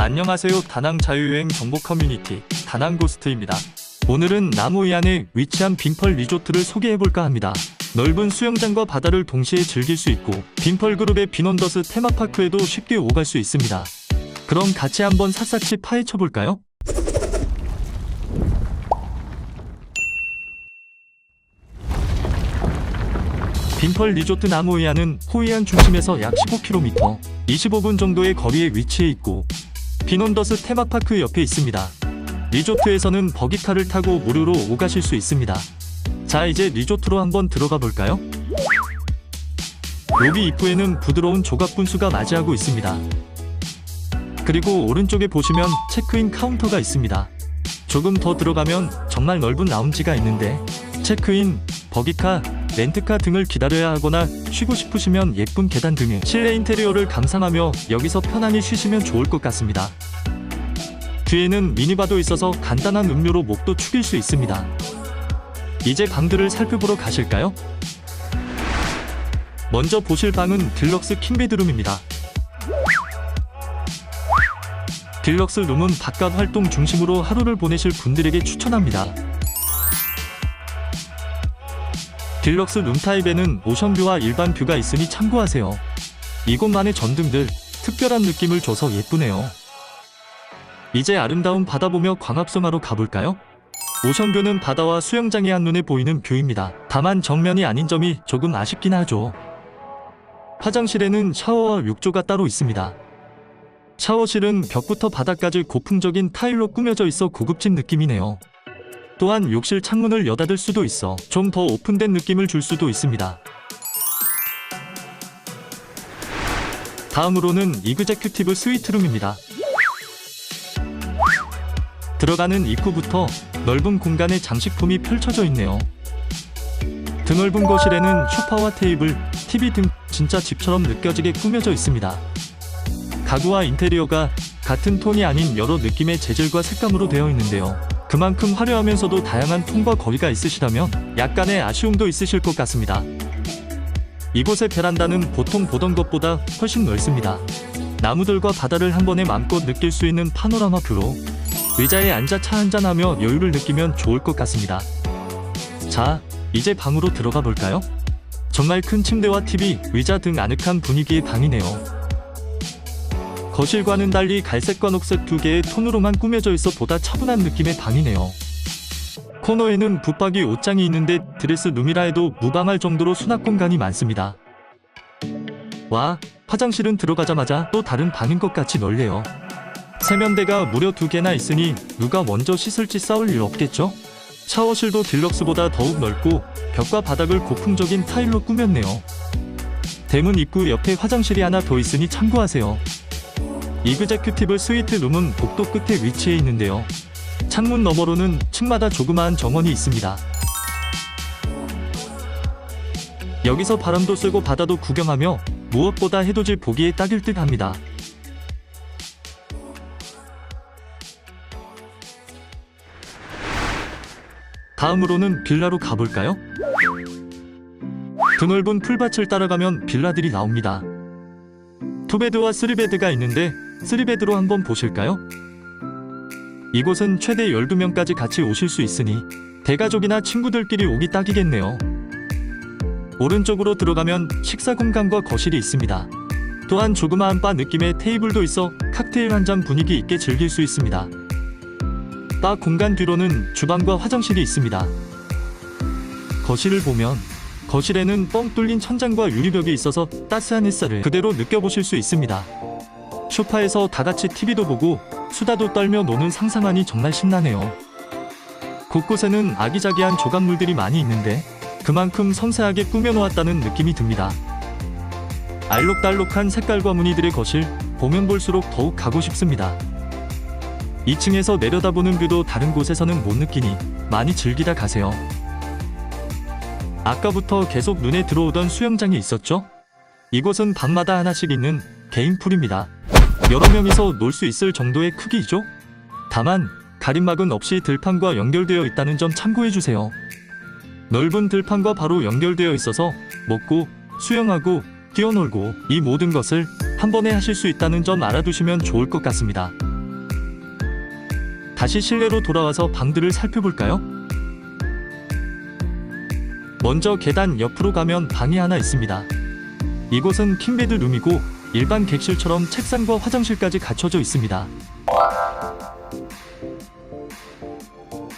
안녕하세요. 다낭 자유여행 정보 커뮤니티 다낭 고스트입니다. 오늘은 나무위 안에 위치한 빙펄 리조트를 소개해볼까 합니다. 넓은 수영장과 바다를 동시에 즐길 수 있고 빙펄 그룹의 비논더스 테마파크에도 쉽게 오갈 수 있습니다. 그럼 같이 한번 샅샅이 파헤쳐볼까요? 빙펄 리조트 나무위안은 호이안 중심에서 약 15km, 25분 정도의 거리에 위치해 있고 비논더스 테마파크 옆에 있습니다. 리조트에서는 버기카를 타고 무료로 오가실 수 있습니다. 자 이제 리조트로 한번 들어가 볼까요? 로비 입구에는 부드러운 조각 분수가 맞이하고 있습니다. 그리고 오른쪽에 보시면 체크인 카운터가 있습니다. 조금 더 들어가면 정말 넓은 라운지가 있는데 체크인, 버기카, 렌트카 등을 기다려야 하거나 쉬고 싶으시면 예쁜 계단 등의 실내 인테리어를 감상하며 여기서 편안히 쉬시면 좋을 것 같습니다. 뒤에는 미니바도 있어서 간단한 음료로 목도 축일 수 있습니다. 이제 방들을 살펴보러 가실까요? 먼저 보실 방은 딜럭스 킹베드룸입니다. 딜럭스 룸은 바깥 활동 중심으로 하루를 보내실 분들에게 추천합니다. 딜럭스 룸 타입에는 오션뷰와 일반 뷰가 있으니 참고하세요. 이곳만의 전등들 특별한 느낌을 줘서 예쁘네요. 이제 아름다운 바다 보며 광합성하러 가볼까요? 오션뷰는 바다와 수영장이 한눈에 보이는 뷰입니다. 다만 정면이 아닌 점이 조금 아쉽긴 하죠. 화장실에는 샤워와 욕조가 따로 있습니다. 샤워실은 벽부터 바닥까지 고풍적인 타일로 꾸며져 있어 고급진 느낌이네요. 또한 욕실 창문을 여닫을 수도 있어 좀 더 오픈된 느낌을 줄 수도 있습니다. 다음으로는 이그제큐티브 스위트룸입니다. 들어가는 입구부터 넓은 공간에 장식품이 펼쳐져 있네요. 드넓은 거실에는 소파와 테이블, TV 등 진짜 집처럼 느껴지게 꾸며져 있습니다. 가구와 인테리어가 같은 톤이 아닌 여러 느낌의 재질과 색감으로 되어 있는데요. 그만큼 화려하면서도 다양한 톤과 거리가 있으시다면 약간의 아쉬움도 있으실 것 같습니다. 이곳의 베란다는 보통 보던 것보다 훨씬 넓습니다. 나무들과 바다를 한 번에 마음껏 느낄 수 있는 파노라마 뷰로 의자에 앉아 차 한잔하며 여유를 느끼면 좋을 것 같습니다. 자, 이제 방으로 들어가 볼까요? 정말 큰 침대와 TV, 의자 등 아늑한 분위기의 방이네요. 거실과는 달리 갈색과 녹색 두 개의 톤으로만 꾸며져 있어 보다 차분한 느낌의 방이네요. 코너에는 붙박이 옷장이 있는데 드레스 룸이라 해도 무방할 정도로 수납 공간이 많습니다. 와, 화장실은 들어가자마자 또 다른 방인 것 같이 넓네요. 세면대가 무려 두 개나 있으니 누가 먼저 씻을지 싸울 일 없겠죠? 샤워실도 딜럭스보다 더욱 넓고 벽과 바닥을 고풍적인 타일로 꾸몄네요. 대문 입구 옆에 화장실이 하나 더 있으니 참고하세요. 이그제큐티브 스위트 룸은 복도 끝에 위치해 있는데요. 창문 너머로는 층마다 조그마한 정원이 있습니다. 여기서 바람도 쐬고 바다도 구경하며 무엇보다 해돋이 보기에 딱일 듯 합니다. 다음으로는 빌라로 가볼까요? 드넓은 풀밭을 따라가면 빌라들이 나옵니다. 투베드와 쓰리베드가 있는데 쓰리베드로 한번 보실까요? 이곳은 최대 12명까지 같이 오실 수 있으니 대가족이나 친구들끼리 오기 딱이겠네요. 오른쪽으로 들어가면 식사 공간과 거실이 있습니다. 또한 조그마한 바 느낌의 테이블도 있어 칵테일 한 잔 분위기 있게 즐길 수 있습니다. 바 공간 뒤로는 주방과 화장실이 있습니다. 거실을 보면 거실에는 뻥 뚫린 천장과 유리벽이 있어서 따스한 햇살을 그대로 느껴보실 수 있습니다. 소파에서 다 같이 TV도 보고 수다도 떨며 노는 상상하니 정말 신나네요. 곳곳에는 아기자기한 조각물들이 많이 있는데 그만큼 섬세하게 꾸며놓았다는 느낌이 듭니다. 알록달록한 색깔과 무늬들의 거실 보면 볼수록 더욱 가고 싶습니다. 2층에서 내려다보는 뷰도 다른 곳에서는 못 느끼니 많이 즐기다 가세요. 아까부터 계속 눈에 들어오던 수영장이 있었죠? 이곳은 밤마다 하나씩 있는 개인 풀입니다. 여러 명이서 놀 수 있을 정도의 크기죠? 다만 가림막은 없이 들판과 연결되어 있다는 점 참고해 주세요. 넓은 들판과 바로 연결되어 있어서 먹고 수영하고 뛰어놀고 이 모든 것을 한 번에 하실 수 있다는 점 알아두시면 좋을 것 같습니다. 다시 실내로 돌아와서 방들을 살펴볼까요? 먼저 계단 옆으로 가면 방이 하나 있습니다. 이곳은 킹베드 룸이고 일반 객실처럼 책상과 화장실까지 갖춰져 있습니다.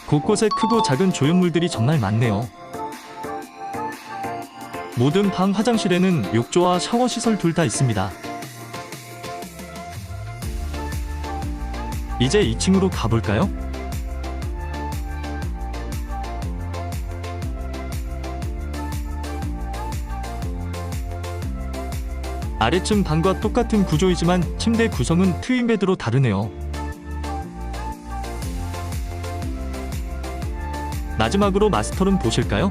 곳곳에 크고 작은 조형물들이 정말 많네요. 모든 방 화장실에는 욕조와 샤워 시설 둘 다 있습니다. 이제 2층으로 가볼까요? 아래층 방과 똑같은 구조이지만 침대 구성은 트윈베드로 다르네요. 마지막으로 마스터룸 보실까요?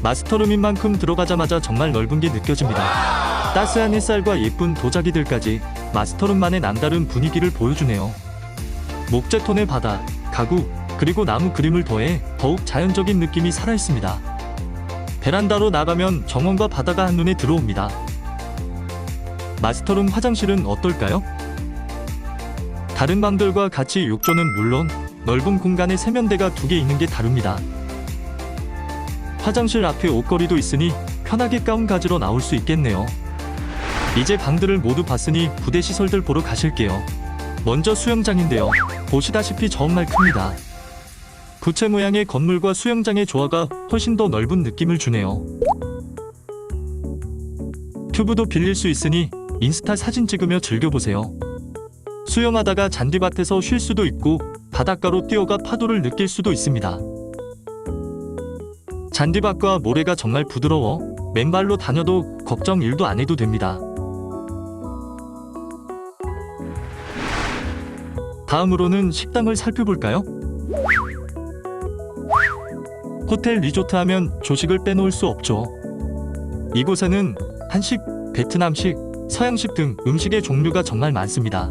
마스터룸인 만큼 들어가자마자 정말 넓은 게 느껴집니다. 따스한 햇살과 예쁜 도자기들까지 마스터룸만의 남다른 분위기를 보여주네요. 목재톤의 바다, 가구, 그리고 나무 그림을 더해 더욱 자연적인 느낌이 살아있습니다. 베란다로 나가면 정원과 바다가 한눈에 들어옵니다. 마스터룸 화장실은 어떨까요? 다른 방들과 같이 욕조는 물론 넓은 공간에 세면대가 두 개 있는 게 다릅니다. 화장실 앞에 옷걸이도 있으니 편하게 가운 가지러 나올 수 있겠네요. 이제 방들을 모두 봤으니 부대 시설들 보러 가실게요. 먼저 수영장인데요. 보시다시피 정말 큽니다. 부채 모양의 건물과 수영장의 조화가 훨씬 더 넓은 느낌을 주네요. 튜브도 빌릴 수 있으니 인스타 사진 찍으며 즐겨보세요. 수영하다가 잔디밭에서 쉴 수도 있고 바닷가로 뛰어가 파도를 느낄 수도 있습니다. 잔디밭과 모래가 정말 부드러워 맨발로 다녀도 걱정 일도 안 해도 됩니다. 다음으로는 식당을 살펴볼까요? 호텔 리조트 하면 조식을 빼놓을 수 없죠. 이곳에는 한식, 베트남식, 서양식 등 음식의 종류가 정말 많습니다.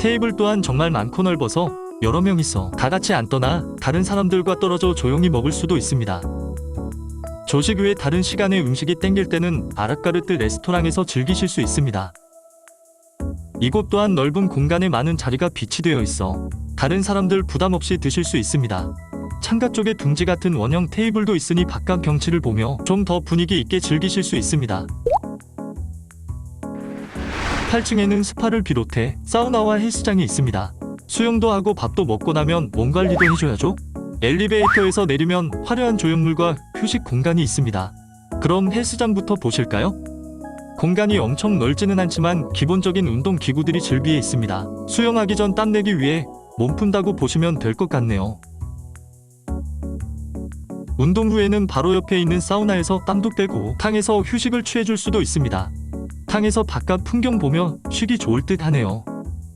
테이블 또한 정말 많고 넓어서 여러 명 있어 다 같이 앉거나 다른 사람들과 떨어져 조용히 먹을 수도 있습니다. 조식 외에 다른 시간에 음식이 땡길 때는 아라카르트 레스토랑에서 즐기실 수 있습니다. 이곳 또한 넓은 공간에 많은 자리가 비치되어 있어 다른 사람들 부담 없이 드실 수 있습니다. 창가 쪽에 둥지 같은 원형 테이블도 있으니 바깥 경치를 보며 좀 더 분위기 있게 즐기실 수 있습니다. 8층에는 스파를 비롯해 사우나와 헬스장이 있습니다. 수영도 하고 밥도 먹고 나면 몸 관리도 해줘야죠. 엘리베이터에서 내리면 화려한 조형물과 휴식 공간이 있습니다. 그럼 헬스장부터 보실까요? 공간이 엄청 넓지는 않지만 기본적인 운동 기구들이 즐비해 있습니다. 수영하기 전 땀내기 위해 몸 푼다고 보시면 될 것 같네요. 운동 후에는 바로 옆에 있는 사우나에서 땀도 빼고 탕에서 휴식을 취해줄 수도 있습니다. 탕에서 바깥 풍경 보며 쉬기 좋을 듯 하네요.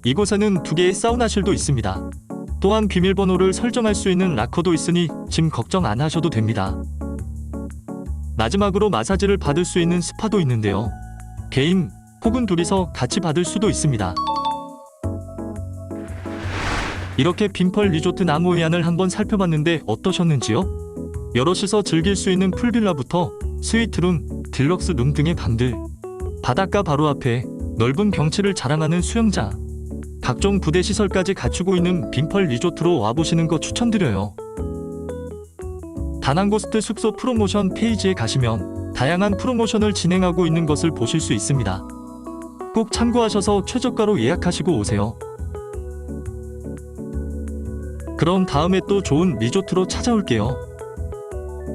이곳에는 두 개의 사우나실도 있습니다. 또한 비밀번호를 설정할 수 있는 락커도 있으니 짐 걱정 안 하셔도 됩니다. 마지막으로 마사지를 받을 수 있는 스파도 있는데요. 개인 혹은 둘이서 같이 받을 수도 있습니다. 이렇게 빈펄 리조트 나무의안을 한번 살펴봤는데 어떠셨는지요? 여럿이서 즐길 수 있는 풀빌라부터 스위트룸, 딜럭스 룸 등의 방들, 바닷가 바로 앞에 넓은 경치를 자랑하는 수영장, 각종 부대 시설까지 갖추고 있는 빈펄 리조트로 와보시는 거 추천드려요. 다낭고스트 숙소 프로모션 페이지에 가시면 다양한 프로모션을 진행하고 있는 것을 보실 수 있습니다. 꼭 참고하셔서 최저가로 예약하시고 오세요. 그럼 다음에 또 좋은 리조트로 찾아올게요.